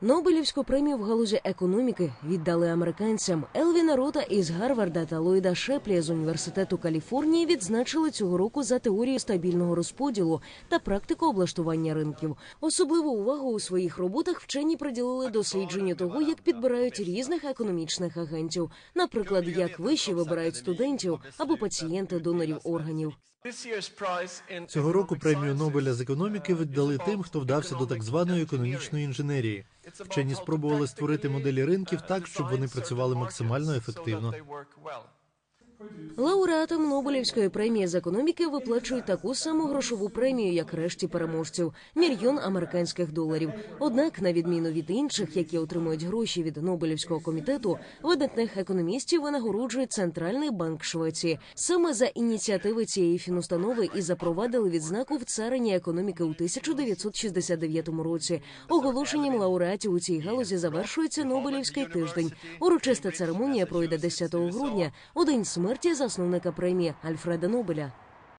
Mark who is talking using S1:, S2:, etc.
S1: Нобелівську премію в галузі економіки віддали американцям Елвіна Рота із Гарварда та Ллойда Шеплі з університету Каліфорнії відзначили цього року за теорію стабільного розподілу та практику облаштування ринків. Особливу увагу у своїх роботах вчені приділили дослідженню того, як підбирають різних економічних агентів, наприклад, як виші вибирають студентів або пацієнти донорів органів.
S2: Цього року премію Нобеля з економіки віддали тим, хто вдався до так званої економічної інженерії. Вчені спробували створити моделі ринків так, щоб вони працювали максимально ефективно.
S1: Лауреатам Нобелівської премії з економіки виплачують таку саму грошову премію, як решті переможців мільйон американських доларів. Однак, на відміну від інших, які отримують гроші від Нобелівського комітету, видатних економістів винагороджує центральний банк Швеції. Саме за ініціативи цієї фінустанови і запровадили відзнаку в царині економіки у 1969 році. Оголошенням лауреатів у цій галузі завершується Нобелівський тиждень. Урочиста церемонія пройде 10 грудня, у день смерті засновника премії Альфреда Нобеля.